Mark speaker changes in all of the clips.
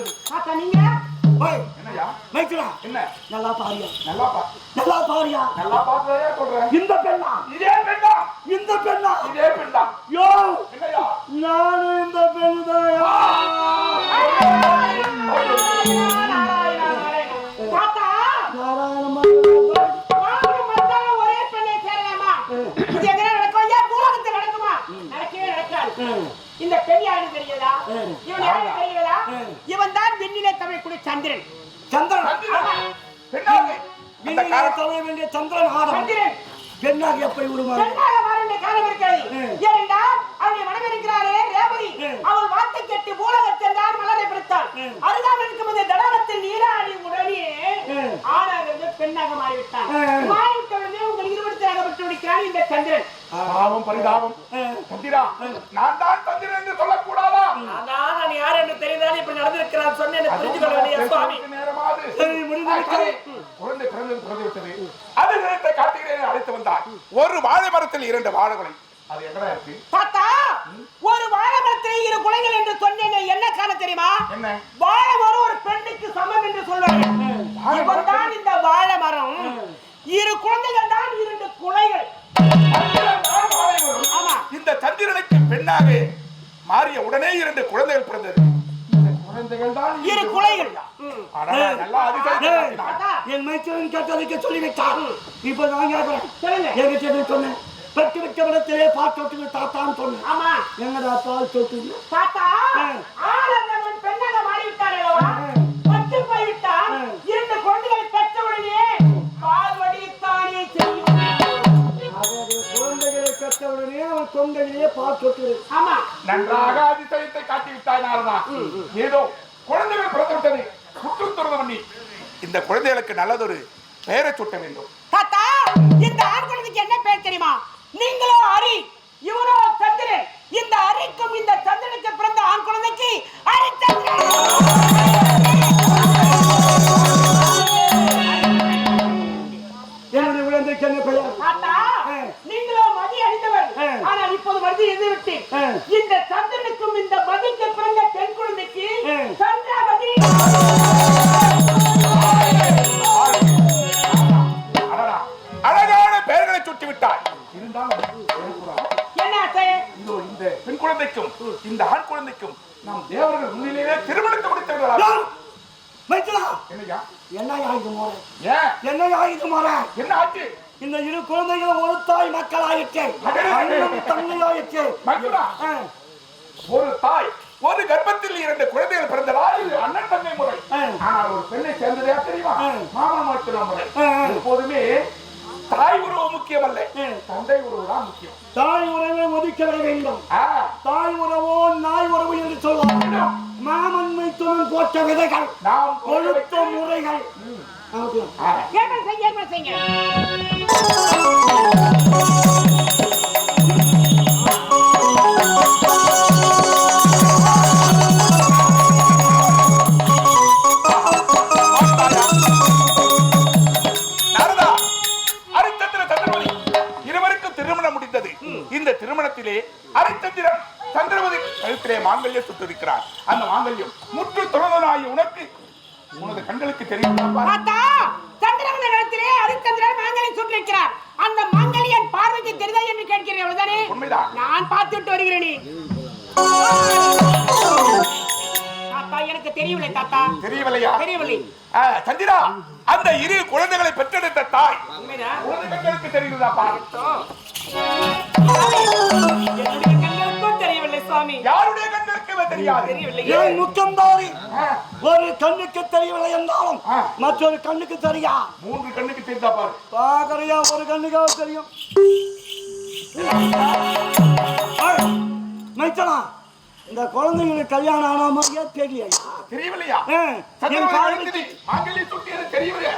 Speaker 1: பிறந்தது
Speaker 2: தாத்தா நீங்க?
Speaker 3: ஓய்,
Speaker 1: என்ன?
Speaker 3: நல்லா பாரியா
Speaker 1: நல்லா பா
Speaker 3: நல்லா பாரியா
Speaker 1: நல்லா பார்த்ததே சொல்றேன்.
Speaker 3: இந்த பெண்ணா?
Speaker 1: இதே பெண்ணா?
Speaker 3: இந்த பெண்ணா?
Speaker 1: இதே பெண்ணா.
Speaker 3: யோ இந்த பெண்ணு
Speaker 2: தாத்தா!
Speaker 3: நாராயணமா
Speaker 2: ஒரே பெண்ணை சேரலாமா இது எங்க நடக்கும்? ஐயா பூலகத்தில் நடக்குமா? நடக்கவே நடக்காது. இந்த பெண் யாருன்னு தெரியுதா? இவன் யாருன்னு தெரியுதா? இவன் தான் விண்ணிலே தமிழ் குடி சந்திரன்.
Speaker 3: சந்திரன். வேண்டிய சந்திரன் ஆடம்
Speaker 2: சந்திரன்.
Speaker 3: பெண்ணாக எப்படி விடுவாங்க
Speaker 2: பெண்ணாக மாற வேண்டிய காலம் இருக்கிறது. ஏனென்றால் அவளுடைய மனைவி இருக்கிறாரே ரேவதி அவள் வார்த்தை கேட்டு பூலகத்தில் தான் மலரை பிடித்தாள். அருகாமல் இருக்கும்போது தடாகத்தில் நீராடி உடனே ஆணாக இருந்து பெண்ணாக மாறிவிட்டான். மாறிவிட்ட உடனே உங்கள் இருவருத்தராக விட்டு விடுக்கிறான் இந்த சந்திரன்.
Speaker 1: பாவம் பரிதாபம். சந்திரா நான் தான் சந்திரன் என்று சொல்லக்கூடாதா
Speaker 2: அதான் நான் தெரிந்தாலும் இப்படி நடந்திருக்கிறான் சொன்னேன் புரிஞ்சு கொள்ள வேண்டிய சுவாமி.
Speaker 1: குழந்தை பிறந்தது பிறந்து விட்டது. அது நிலத்தை காட்டுகிறேன் அழைத்து வந்தார். ஒரு வாழை மரத்தில் இரண்டு வாழைகளை அது எங்கடா இருக்கு?
Speaker 2: தாத்தா ஒரு வாழை மரத்தில் இரு குலைகள் என்று சொன்னேன். என்ன காண தெரியுமா?
Speaker 1: என்ன?
Speaker 2: வாழை மரம் ஒரு பெண்ணுக்கு சமம் என்று சொல்வாங்க இவன் தான் இந்த வாழை மரம். இரு குழந்தைகள் தான் இரண்டு குலைகள். ஆமா.
Speaker 1: இந்த சந்திரனுக்கு பெண்ணாக மாறிய உடனே இரண்டு குழந்தைகள் பிறந்தது. குழந்தைகள் தான்
Speaker 2: இரு குலைகள்
Speaker 3: என் மைத்திரன் கேட்டதுக்கு சொல்லி வைத்தான் இப்ப நான் கேட்கிறேன்
Speaker 2: சொல்லுங்க.
Speaker 3: என்கிட்ட சொன்னேன். பெற்று வைக்க விடத்திலே தொட்டு தாத்தான்னு சொன்னேன்.
Speaker 2: ஆமா.
Speaker 3: எங்கடா பால் தொட்டு
Speaker 2: தாத்தா பெண்ணாக மாறிவிட்டார் பட்டு போய்விட்டார். இரண்டு குழந்தைகளை பெற்றவுடனே பால் வடித்தானே செய்யும்.
Speaker 3: குழந்தைகளை பெற்றவுடனே அவன் தொண்டையிலேயே பால் தொட்டு
Speaker 2: ஆமா.
Speaker 1: நன்றாக அதிசயத்தை காட்டி விட்டாய் நாரதா ஏதோ குழந்தைகள் பிறந்து விட்டது. சுற்றும் பண்ணி இந்த குழந்தைகளுக்கு நல்லதொரு பெயரை சூட்ட வேண்டும்.
Speaker 2: தாத்தா இந்த ஆண் குழந்தைக்கு என்ன பேர் தெரியுமா? நீங்களோ அரி இவரோ சந்திரன். இந்த அரிக்கும் இந்த சந்திரனுக்கு பிறந்த ஆண் குழந்தைக்கு
Speaker 1: அரிச்சந்திரன். திருமணத்தை முடித்து
Speaker 3: மைத்திரா என்ன ஆயுது முறை
Speaker 1: ஏன்
Speaker 3: என்ன ஆயுது முறை
Speaker 1: என்ன ஆச்சு?
Speaker 3: இந்த இரு குழந்தைகள் ஒரு தாய் மக்களாயிற்று. அண்ணன் தங்கையாயிற்று
Speaker 1: மகுடா,
Speaker 3: ஆ,
Speaker 1: ஒரு தாய் ஒரு கர்ப்பத்தில் இரண்டு குழந்தைகள் பிறந்ததால் இது அண்ணன் தங்கை முறை. ஆனால் ஒரு பெண்ணை சேர்ந்ததே தெரியுமா. மாமன் மட்டும் முறை. எப்போதுமே தாய் உறவு முக்கியம் அல்ல. தந்தை உறவு தான் முக்கியம்.
Speaker 3: தாய் உறவை ஒதுக்கிட வேண்டும். தாய் உறவோ நாய் உறவு மைத்துனன் போட்ட விதைகள்
Speaker 1: நாம்
Speaker 3: கொழுத்த முறைகள். அப்படியா?
Speaker 1: ஆ,
Speaker 2: ஏற்பாடு செய்ய?
Speaker 1: சந்திரமதி கழுத்திலே மாங்கல்யம் சுட்டிருக்கிறார். அந்த மாங்கல்யம் முற்று துறந்தனாகி உனக்கு உனது கண்களுக்கு தெரியும்.
Speaker 2: தாத்தா சந்திரமந்த இடத்திலே ஹரிச்சந்திரன் மாங்கல்யம் சுற்றிருக்கிறார் அந்த மாங்கல்யன் பார்வைக்கு தெரிதா என்று கேட்கிறேன் அவ்வளவுதானே?
Speaker 1: உண்மைதான்.
Speaker 2: நான் பார்த்துட்டு வருகிறேனே. தாத்தா எனக்கு தெரியவில்லை தாத்தா.
Speaker 1: தெரியவில்லையா?
Speaker 2: தெரியவில்லை.
Speaker 1: சந்திரா அந்த இரு குழந்தைகளை பெற்றெடுத்த தாய்.
Speaker 2: உண்மைதான்.
Speaker 1: உனது
Speaker 3: ஒரு கண்ணுக்கு தெரியவில்லை என்றாலும். மற்றொரு கண்ணுக்கு தெரியா
Speaker 1: மூன்று கண்ணுக்கு தெரிந்தா பாரு
Speaker 3: பாக்கறியா ஒரு கண்ணுக்காக தெரியும் இந்த குழந்தைங்களுக்கு கல்யாணம் ஆன மாதிரியே தெரியல
Speaker 1: தெரியவில்லையா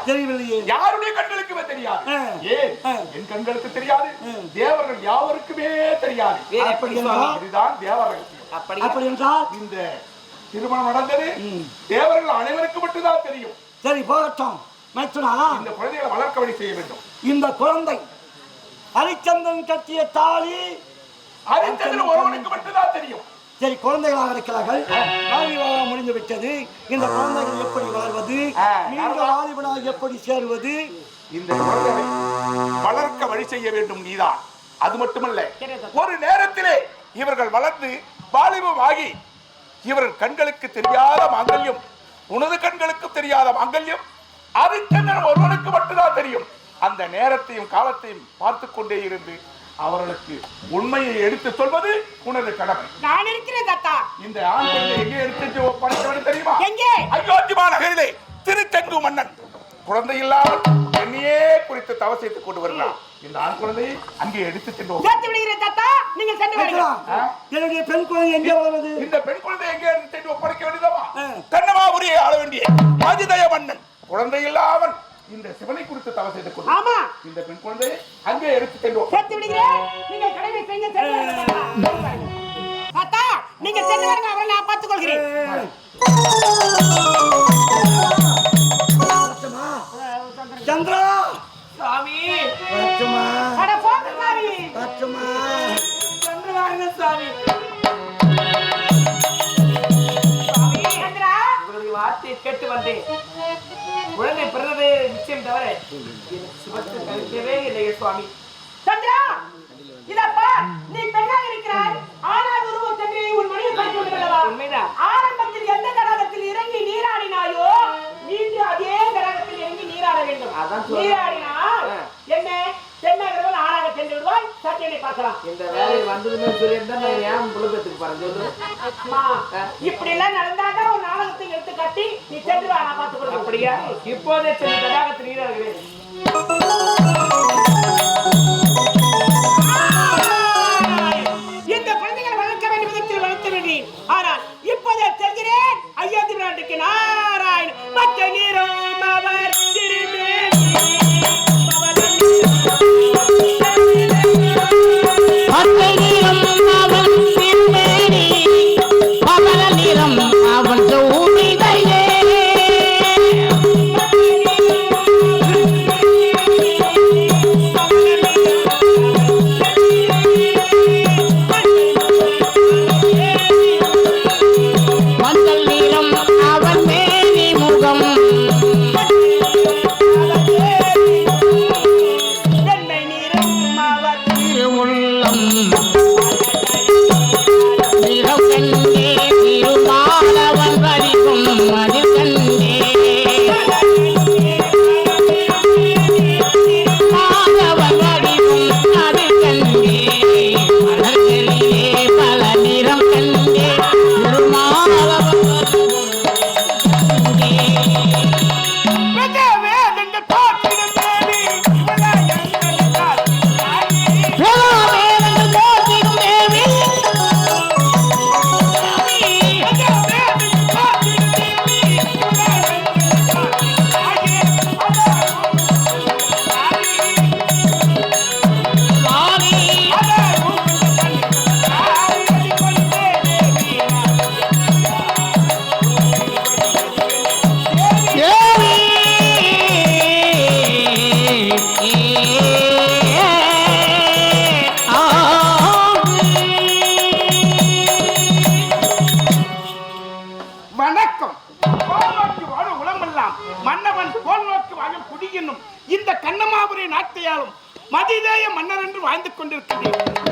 Speaker 1: தெரியவில்லையா யாருடைய கண்களுக்குமே தெரியாது. ஏன். என் கண்களுக்கு தெரியாது. தேவர்கள் யாவருக்குமே தெரியாது? இதுதான் தேவர்கள்?
Speaker 3: அப்படி என்றால்
Speaker 1: இந்த திருமணம் நடந்தது. தேவர்கள் அனைவருக்கு மட்டும்தான் தெரியும்.
Speaker 3: சரி போகட்டும். மைத்துனா?
Speaker 1: இந்த குழந்தைகளை வளர்க்க வழி செய்ய வேண்டும்.
Speaker 3: இந்த குழந்தை ஹரிச்சந்திரன் கட்டிய தாலி
Speaker 1: ஹரிச்சந்திரன் ஒருவனுக்கு மட்டும்தான் தெரியும்.
Speaker 3: சரி குழந்தைகளாக இருக்கிறார்கள். விவாகம் முடிந்து விட்டது. இந்த குழந்தைகள் எப்படி வளர்வது நீண்ட வாலிபனாக எப்படி சேருவது?
Speaker 1: இந்த குழந்தைகளை வளர்க்க வழி செய்ய வேண்டும் நீதான். அது மட்டுமல்ல ஒரு நேரத்திலே இவர்கள் வளர்ந்து வாலிபமாகி இவர்கள் கண்களுக்கு தெரியாத மாங்கல்யம் உனது கண்களுக்கு தெரியாத மாங்கல்யம் ஹரிச்சந்திரன் ஒருவனுக்கு மட்டும்தான் தெரியும். அந்த நேரத்தையும் காலத்தையும் பார்த்து கொண்டே இருந்து அவர்களுக்கு உண்மையை எடுத்து சொல்வது உனது கடமை.
Speaker 2: நான் இருக்கிறேன் தாத்தா.
Speaker 1: இந்த ஆண் குழந்தை எங்கே எடுத்து வேண்டும் தெரியுமா?
Speaker 2: எங்கே?
Speaker 1: அயோத்திமா நகரிலே திருச்செங்கு மன்னன். குழந்தை இல்லாமல் என்னையே செய்து கொண்டு வருகிறான் இந்த ஆண் குழந்தையை அங்கே எடுத்து சென்றோம்
Speaker 2: சேர்த்து விடுகிறேன் தாத்தா. நீங்கள் சென்று வாருங்கள்
Speaker 3: என்னுடைய பெண் குழந்தை எங்கே வளர்வது?
Speaker 1: இந்த பெண் குழந்தை எங்கே எடுத்து சென்று ஒப்படைக்க வேண்டியதா
Speaker 3: ஆ.
Speaker 1: கண்ணமாபுரியை ஆள வேண்டிய ஆதிதய மன்னன். குழந்தை இல்லாமல் இந்த சிவனை குறித்து தவ செய்து கொண்டு
Speaker 2: ஆமா.
Speaker 1: இந்த பெண் குழந்தையை அங்கே எடுத்து சென்றோம்
Speaker 2: சேர்த்து விடுகிறேன் நீங்கள் கடமை செய்ய சென்று தாத்தா. சென்று நீங்க சென்று வாருங்க அவரை நான் பார்த்துக் கொள்கிறேன்?
Speaker 3: சந்திரா!
Speaker 2: சுவாமி.
Speaker 3: வரட்டுமா?
Speaker 2: அட போங்க சாமி
Speaker 3: வரட்டுமா?
Speaker 2: சென்று வாருங்க சுவாமி
Speaker 4: வார்த்தையை கேட்டு வந்தேன். குழந்தை பிறந்தது நிச்சயம் தவிர சுபத்தை கழிக்கவே இல்லையே சுவாமி.
Speaker 2: சந்திரா இதப்பா நீ பெண்ணாக இருக்கிறாய். ஆனால் உருவம் சென்று உன் பார்த்து விடுகிறவா
Speaker 4: உண்மைதான்.
Speaker 2: ஆரம்பத்தில் எந்த தடாகத்தில் இறங்கி நீராடினாயோ மீண்டும் அதே தடாகத்தில் இறங்கி நீராட வேண்டும்.
Speaker 4: அதான்
Speaker 2: பார்க்கலாம்.
Speaker 4: இந்த வேலை வந்ததுன்னு சொல்லியிருந்தா நான் ஏன் புழுக்கத்துக்கு போறேன் சொல்லு.
Speaker 2: இப்படி எல்லாம் நடந்தாதான் ஒரு நாடகத்தை எடுத்து கட்டி நீ சென்று நான் பார்த்துக் கொள்கிறேன்.
Speaker 4: அப்படியா? இப்போதே சென்று தடாகத்தில்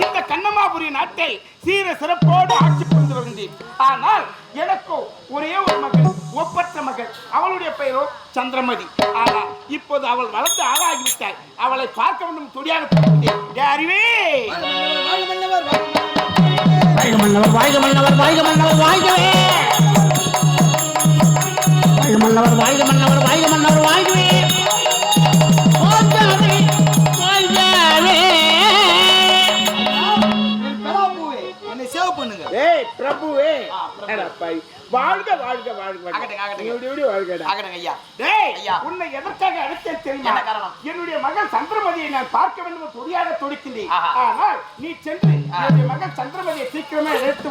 Speaker 2: இந்த
Speaker 1: கண்ணமாபுரி நாட்டை சீர சிறப்போடு ஆட்சி புரிந்து வருகின்றேன். ஆனால் எனக்கோ ஒரே ஒரு மகள் ஒப்பற்ற மகள். அவளுடைய பெயரோ சந்திரமதி. ஆனால் இப்போது அவள் வளர்ந்து ஆளாகிவிட்டாள். அவளை பார்க்க வேண்டும் துடியாக போகின்றேன் ஏ அறிவே
Speaker 5: வாழ்க மன்னவர் வாழ்க மன்னவர் வாழ்க மன்னவர் வாழ்கவே வாழ்க மன்னவர் வாழ்க மன்னவர் வாழ்க மன்னவர் வாழ்கவே
Speaker 6: பிரபுவே. வாழ்க வாழ்க வாழ்க. வாழ்க. உன்னை எதற்காக அழைத்தேன் தெரியுமா? என்னுடைய மகள் சந்திரமதியை நான் பார்க்க வேண்டும் என்று துடியாக துடிக்கின்றேன். ஆனால் நீ சென்று என்னுடைய மகள் சந்திரமதியை சீக்கிரமே எடுத்து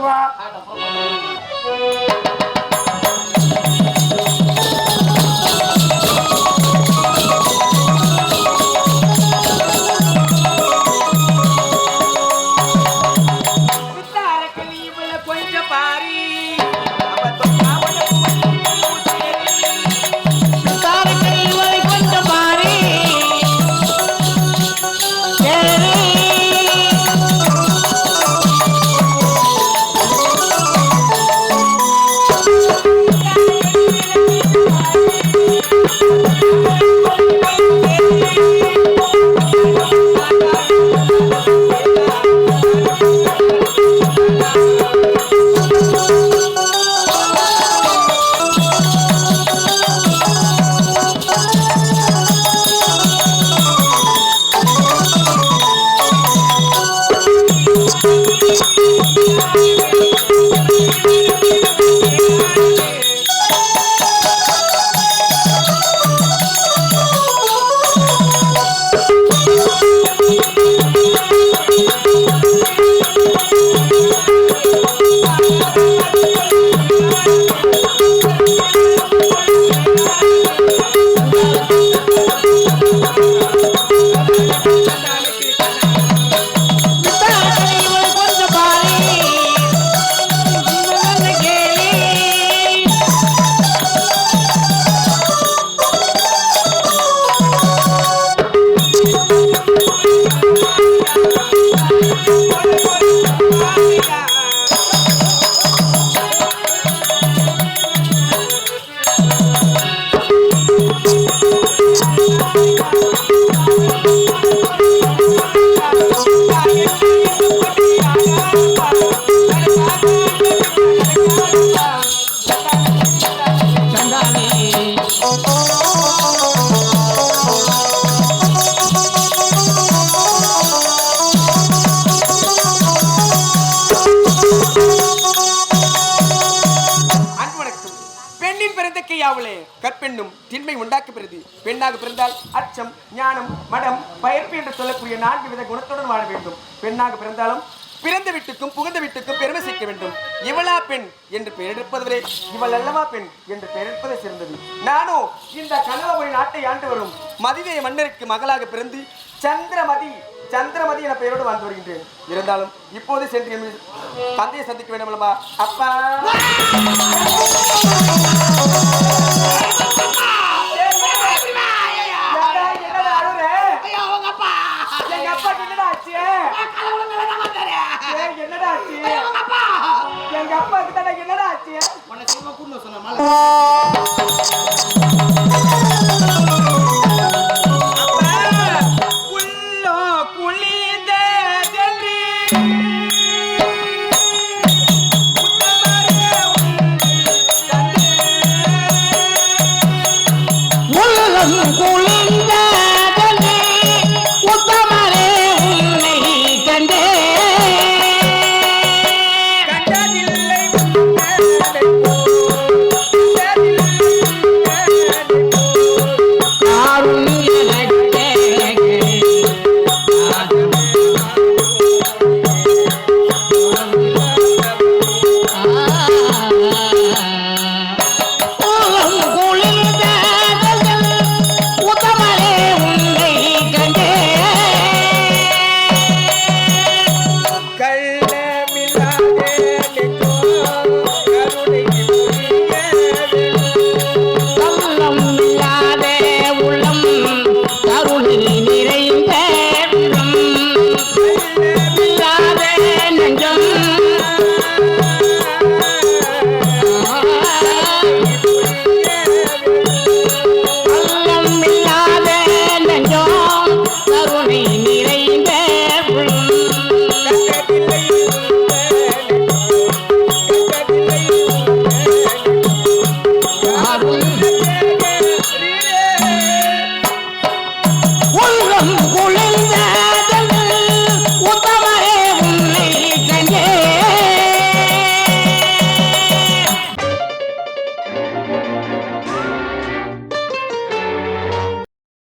Speaker 7: கற்பெண்ணும் திண்மை உண்டாக்கு பெண்ணாக பிறந்தால் அச்சம் ஞானம் மடம் பயர்ப்பு என்று சொல்லக்கூடிய நான்கு வித குணத்துடன் வாழ வேண்டும். பெண்ணாக பிறந்தாலும் பிறந்த வீட்டுக்கும் புகுந்த வீட்டுக்கும் பெருமை சேர்க்க வேண்டும். இவளா பெண் என்று பெயரெடுப்பதுவரே இவள் அல்லவா பெண் என்று பெயரெடுப்பதே சிறந்தது. நானோ இந்த கனவபுரி நாட்டை ஆண்டு வரும் மதிதேய மன்னருக்கு மகளாக பிறந்து சந்திரமதி சந்திரமதி என பெயரோடு வாழ்ந்து வருகின்றேன். இருந்தாலும் இப்போது சென்று தந்தையை சந்திக்க வேண்டும் அல்லவா அப்பா! என்னடா ஆச்சு? என்னடா ஆச்சு? எங்க அப்பாக்கு தானே என்னடா ஆச்சு
Speaker 6: கூண்டு சொன்ன